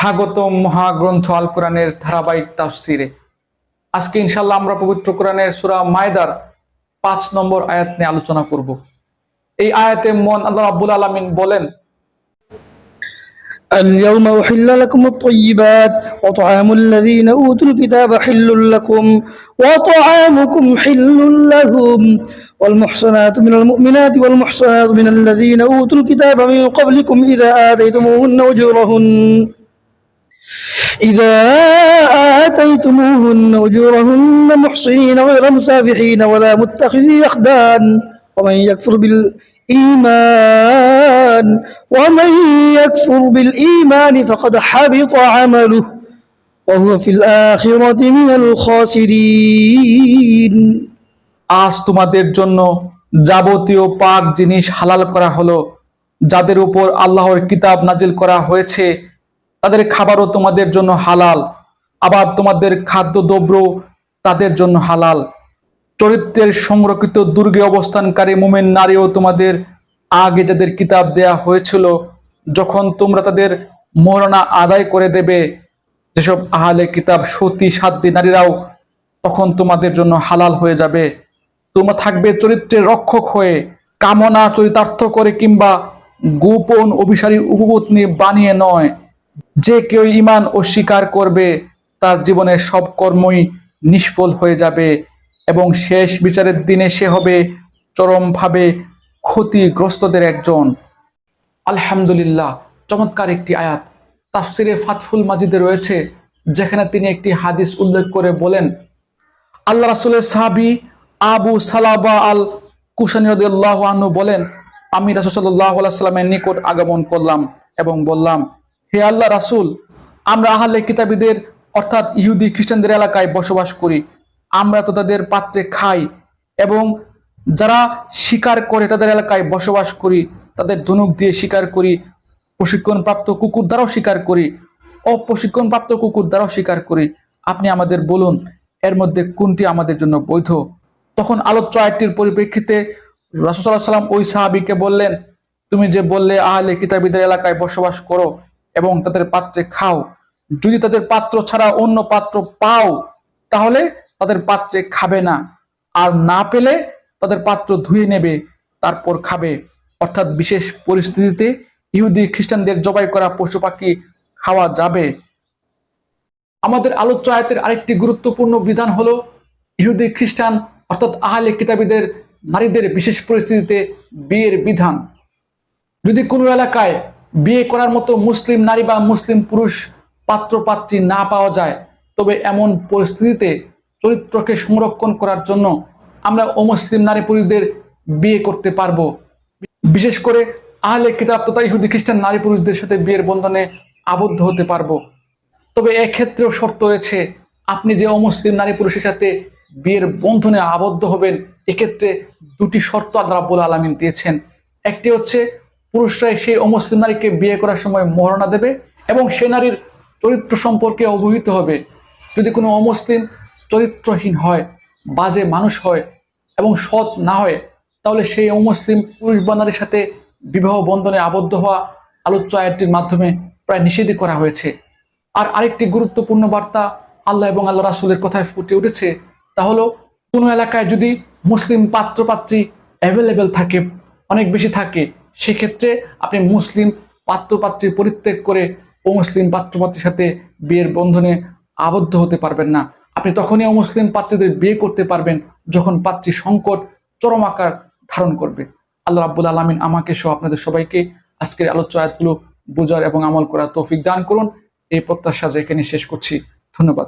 স্বাগত মহাগ্রন্থ আল কোরআনের ধারাবাহিক তাফসিরে আজকে ইনশাল্লাহ আমরা পবিত্র কোরআনের সুরা মায়দার পাঁচ নম্বর আয়াত নিয়ে আলোচনা করব এই আয়াতে মন আল্লাহ আব্বুল আলমিন বলেন اليوم أحل لكم الطيبات وطعام الذين أوتوا الكتاب حل لكم وطعامكم حل لهم والمحصنات من المؤمنات والمحصنات من الذين أوتوا الكتاب من قبلكم إذا آتيتموهن أجورهن إذا آتيتموهن أجورهن محصنين غير مسافحين ولا متخذي أخدان ومن يكفر بالإيمان ومن يكفر بالإيمان فقد حبط عمله وهو في الآخرة من الخاسرين আজ তোমাদের জন্য যাবতীয় পাক জিনিস হালাল করা হলো যাদের উপর আল্লাহর কিতাব নাজিল করা হয়েছে তাদের খাবারও তোমাদের জন্য হালাল। আবার তোমাদের খাদ্যদ্রব্য তাদের জন্য হালাল। চরিত্রের সংরক্ষিত দুর্গে অবস্থানকারী মুমেন নারীও তোমাদের আগে যাদের কিতাব দেয়া হয়েছিল, যখন তোমরা তাদের মরণা আদায় করে দেবে, যেসব আহালে কিতাব সতী সাধ্যী নারীরাও তখন তোমাদের জন্য হালাল হয়ে যাবে। তোমরা থাকবে চরিত্রের রক্ষক হয়ে, কামনা চরিতার্থ করে কিংবা গোপন অভিসারী উপপত্নী বানিয়ে নয়। যে কেউ ইমান অস্বীকার করবে, তার জীবনের সব কর্মই নিষ্ফল হয়ে যাবে এবং শেষ বিচারের দিনে সে হবে চরমভাবে ক্ষতিগ্রস্তদের একজন। আলহামদুলিল্লাহ, চমৎকার একটি আয়াত। তাফসিরে ফাতফুল মাজিদে রয়েছে, যেখানে তিনি একটি হাদিস উল্লেখ করে বলেন, আল্লাহ রাসুলের সাহাবি আবু সালাবা আল কুশানি রদিয়াল্লাহ আনহু বলেন, আমি রাসুল সাল্লাহ সাল্লামের নিকট আগমন করলাম এবং বললাম হে আল্লাহ রাসুল, আমরা আহলে কিতাবীদের, অর্থাৎ ইহুদি খ্রিস্টানদের এলাকায় বসবাস করি। আমরা তো তাদের পাত্রে খাই এবং যারা শিকার করে তাদের এলাকায় বসবাস করি, তাদের ধনুক দিয়ে শিকার করি, প্রশিক্ষণপ্রাপ্ত কুকুর দ্বারাও শিকার করি, অপ্রশিক্ষণপ্রাপ্ত কুকুর দ্বারাও শিকার করি। আপনি আমাদের বলুন, এর মধ্যে কোনটি আমাদের জন্য বৈধ? তখন আলোচ্য আয়টির পরিপ্রেক্ষিতে রাসুসাল্লাহ সাল্লাম ওই সাহাবিকে বললেন, তুমি যে বললে আহলে কিতাবীদের এলাকায় বসবাস করো এবং তাদের পাত্রে খাও। যদি তাদের পাত্র ছাড়া অন্য পাত্র পাও, তাহলে তাদের পাত্রে খাবে না। আর না পেলে তাদের পাত্র ধুয়ে নেবে, তারপর খাবে। অর্থাৎ বিশেষ পরিস্থিতিতে ইহুদি খ্রিস্টানদের জবাই করা পশু পাখি খাওয়া যাবে। আমাদের আলোচ্য আয়তের আরেকটি গুরুত্বপূর্ণ বিধান হলো, ইহুদি খ্রিস্টান অর্থাৎ আহলে কিতাবীদের নারীদের বিশেষ পরিস্থিতিতে বিয়ের বিধান। যদি কোনো এলাকায় বিয়ে করার মতো মুসলিম নারী বা মুসলিম পুরুষ পাত্র পাত্রী না পাওয়া যায়, তবে এমন পরিস্থিতিতে চরিত্রকে সংরক্ষণ করার জন্য আমরা অমুসলিম নারী পুরুষদের বিয়ে করতে পারব। বিশেষ করে আহলে কিতাব তথা ইহুদি খ্রিস্টান নারী পুরুষদের সাথে বিয়ের বন্ধনে আবদ্ধ হতে পারব। তবে এক্ষেত্রেও শর্ত রয়েছে, আপনি যে অমুসলিম নারী পুরুষের সাথে বিয়ের বন্ধনে আবদ্ধ হবেন, এক্ষেত্রে দুটি শর্ত আল্লাহ আলমিন দিয়েছেন। একটি হচ্ছে পুরুষরাই সেই অমুসলিম নারীকে বিয়ে করার সময় মহরণা দেবে এবং সে নারীর চরিত্র সম্পর্কে অবহিত হবে। যদি কোনো অমুসলিম চরিত্রহীন হয়, বাজে মানুষ হয় এবং সৎ না হয়, তাহলে সেই অমুসলিম পুরুষ বা নারীর সাথে বিবাহ বন্ধনে আবদ্ধ হওয়া আলোচ্য আয়াতটির মাধ্যমে প্রায় নিষেধই করা হয়েছে। আর আরেকটি গুরুত্বপূর্ণ বার্তা আল্লাহ এবং আল্লাহ রাসুলের কথায় ফুটে উঠেছে, তা হলো, কোনো এলাকায় যদি মুসলিম পাত্রপাত্রী অ্যাভেলেবেল থাকে, অনেক বেশি থাকে সেক্ষেত্রে আপনি মুসলিম পাত্রপাত্রী পরিত্যাগ করে অমুসলিম পাত্রপাত্রীর সাথে বিয়ের বন্ধনে আবদ্ধ হতে পারবেন না। আপনি তখনই অমুসলিম পাত্রীদের বিয়ে করতে পারবেন যখন পাত্রী সংকট, চরম আকার ধারণ করবে। আল্লাহ রাব্বুল আলমিন আমাকে সহ আপনাদের সবাইকে আজকের আলোচ্য আয়াতগুলো বোঝার এবং আমল করার তৌফিক দান করুন। এই প্রত্যাশা যে এখানে শেষ করছি। ধন্যবাদ।